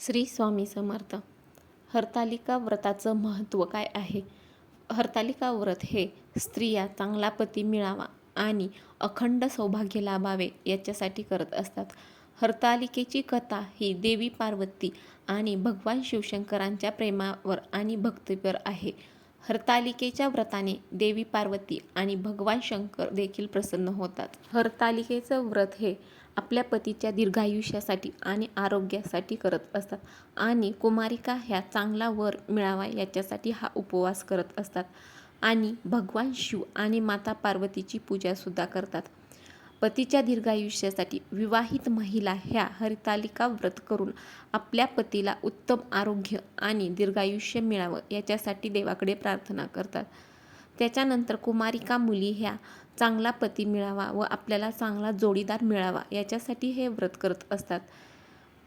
श्री स्वामी समर्थ. हरतालिका व्रताचं महत्त्व काय आहे? हरतालिका व्रत हे स्त्रिया चांगला पती मिळावा आणि अखंड सौभाग्य लाभावे याच्यासाठी करत असतात. हरतालिकेची कथा ही देवी पार्वती आणि भगवान शिवशंकरांच्या प्रेमावर आणि भक्तीवर आहे. हरतालिकेच्या व्रताने देवी पार्वती आणि भगवान शंकर देखील प्रसन्न होतात. हरतालिकेचं व्रत हे आपल्या पतीच्या दीर्घायुष्यासाठी आणि आरोग्यासाठी करत असतात आणि कुमारिका ह्या चांगला वर मिळावा याच्यासाठी हा उपवास करत असतात. आणि भगवान शिव आणि माता पार्वतीची पूजासुद्धा करतात. पतीच्या दीर्घायुष्यासाठी विवाहित महिला ह्या हरितालिका व्रत करून आपल्या पतीला उत्तम आरोग्य आणि दीर्घायुष्य मिळावं याच्यासाठी देवाकडे प्रार्थना करतात. त्याच्यानंतर कुमारिका मुली ह्या चांगला पती मिळावा व आपल्याला चांगला जोडीदार मिळावा याच्यासाठी हे व्रत करत असतात.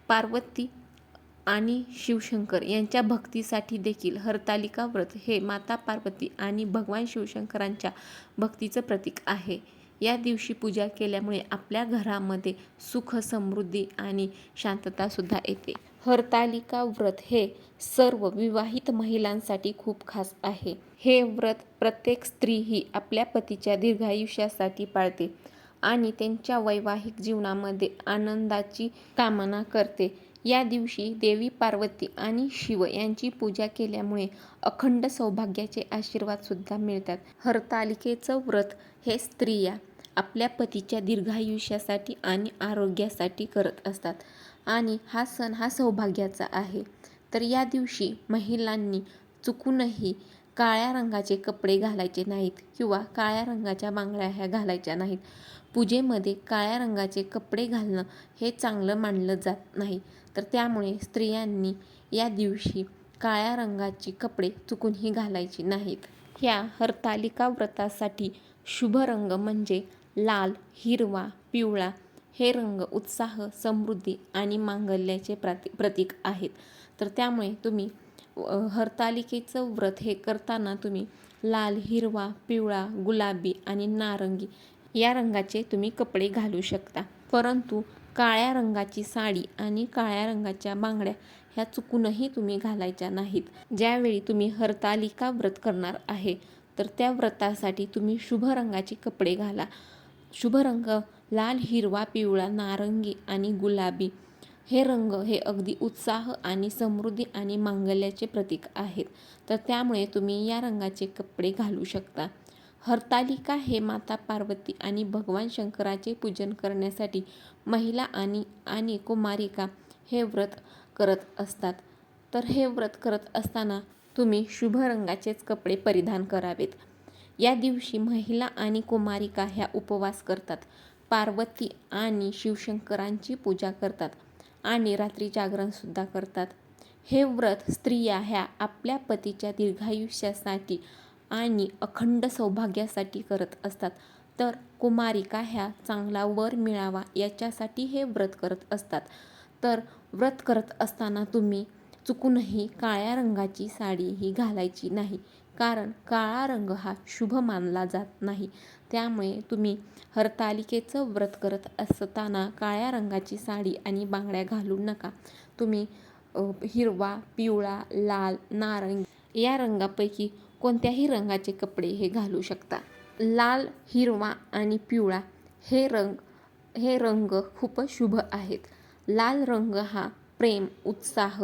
पार्वती आणि शिवशंकर यांच्या भक्तीसाठी देखील हरतालिका व्रत हे माता पार्वती आणि भगवान शिवशंकरांच्या भक्तीचं प्रतीक आहे. या दिवशी पूजा केल्यामुळे आपल्या घरामध्ये सुख समृद्धी आणि शांततासुद्धा येते. हरतालिका व्रत हे सर्व विवाहित महिलांसाठी खूप खास आहे. हे व्रत प्रत्येक स्त्री ही आपल्या पतीच्या दीर्घायुष्यासाठी पाळते आणि त्यांच्या वैवाहिक जीवनामध्ये आनंदाची कामना करते. या दिवशी देवी पार्वती आणि शिव यांची पूजा केल्यामुळे अखंड सौभाग्याचे आशीर्वादसुद्धा मिळतात. हरतालिकेचं व्रत हे स्त्रिया आपल्या पतीच्या दीर्घायुष्यासाठी आणि आरोग्यासाठी करत असतात. आणि हा सण हा सौभाग्याचा आहे. तर या दिवशी महिलांनी चुकूनही काळ्या रंगाचे कपडे घालायचे नाहीत किंवा काळ्या रंगाच्या बांगड्या ह्या घालायच्या नाहीत. पूजेमध्ये काळ्या रंगाचे कपडे घालणं हे चांगलं मानलं जात नाही. तर त्यामुळे स्त्रियांनी या दिवशी काळ्या रंगाची कपडे चुकूनही घालायची नाहीत. ह्या हरतालिका व्रतासाठी शुभ रंग म्हणजे लाल हिरवा पिवळा हे रंग उत्साह समृद्धी आणि मांगल्याचे प्रति प्रतीक आहेत. तर त्यामुळे तुम्ही हरतालिकेचं व्रत हे करताना तुम्ही लाल हिरवा पिवळा गुलाबी आणि नारंगी या रंगाचे तुम्ही कपडे घालू शकता. परंतु काळ्या रंगाची साडी आणि काळ्या रंगाच्या बांगड्या ह्या चुकूनही तुम्ही घालायच्या नाहीत. ज्यावेळी तुम्ही हरतालिका व्रत करणार आहे तर त्या व्रतासाठी तुम्ही शुभ रंगाचे कपडे घाला. शुभ रंग लाल हिरवा पिवळा नारंगी आणि गुलाबी. हे रंग हे अगदी उत्साह आणि समृद्धी आणि मांगल्याचे प्रतीक आहेत. तर त्यामुळे तुम्ही या रंगाचे कपडे घालू शकता. हरतालिका हे माता पार्वती आणि भगवान शंकराचे पूजन करण्यासाठी महिला आणि आणि कुमारिका हे व्रत करत असतात. तर हे व्रत करत असताना तुम्ही शुभ रंगाचेच कपडे परिधान करावेत. या दिवशी महिला आणि कुमारिका ह्या उपवास करतात. पार्वती आणि शिवशंकरांची पूजा करतात आणि रात्री जागरणसुद्धा करतात. हे व्रत स्त्रिया ह्या आपल्या पतीच्या दीर्घायुष्यासाठी आणि अखंड सौभाग्यासाठी करत असतात. तर कुमारिका ह्या चांगला वर मिळावा याच्यासाठी हे व्रत करत असतात. तर व्रत करत असताना तुम्ही चुकूनही काळ्या रंगाची साडी ही घालायची नाही. कारण काळा रंग हा शुभ मानला जात नाही. त्यामुळे तुम्ही हरतालिकेचं व्रत करत असताना काळ्या रंगाची साडी आणि बांगड्या घालू नका. तुम्ही हिरवा पिवळा लाल नारंगी या रंगापैकी कोणत्याही रंगाचे कपडे हे घालू शकता. लाल हिरवा आणि पिवळा हे रंग हे रंग खूप शुभ आहेत. लाल रंग हा प्रेम उत्साह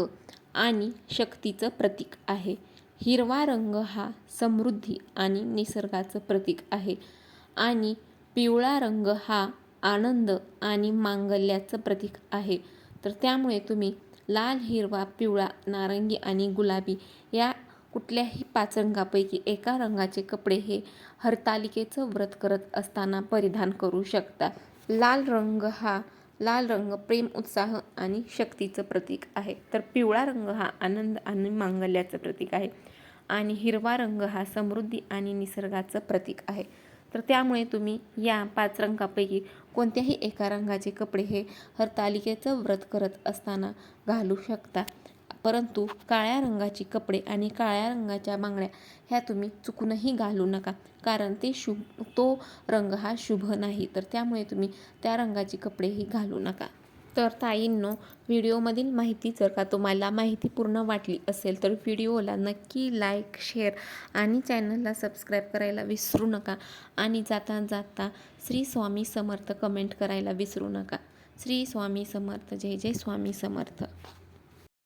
आणि शक्तीचं प्रतीक आहे. हिरवा रंग हा समृद्धी आणि निसर्गाचं प्रतीक आहे. आणि पिवळा रंग हा आनंद आणि मांगल्याचं प्रतीक आहे. तर त्यामुळे तुम्ही लाल हिरवा पिवळा नारंगी आणि गुलाबी या कुठल्याही पाच रंगापैकी एका रंगाचे कपडे हे हरतालिकेचं व्रत करत असताना परिधान करू शकता. लाल रंग हा लाल रंग प्रेम उत्साह आणि शक्तीचं प्रतीक आहे. तर पिवळा रंग हा आनंद आणि मांगल्याचं प्रतीक आहे. आणि हिरवा रंग हा समृद्धी आणि निसर्गाचं प्रतीक आहे. तर त्यामुळे तुम्ही या पाच रंगापैकी कोणत्याही एका रंगाचे कपडे हे हरतालिकेचं व्रत करत असताना घालू शकता. परंतु काळ्या रंगाची कपडे आणि काळ्या रंगाच्या बांगड्या ह्या तुम्ही चुकूनही घालू नका. कारण ते शुभ तो रंग हा शुभ नाही तर त्यामुळे तुम्ही त्या रंगाची कपडेही घालू नका. तर ताईंनो व्हिडिओमधील माहिती जर का तुम्हाला माहिती पूर्ण वाटली असेल तर व्हिडिओला नक्की लाईक शेअर आणि चॅनलला सबस्क्राईब करायला विसरू नका आणि जाता जाता श्री स्वामी समर्थ कमेंट करायला विसरू नका. श्री स्वामी समर्थ जय जय स्वामी समर्थ.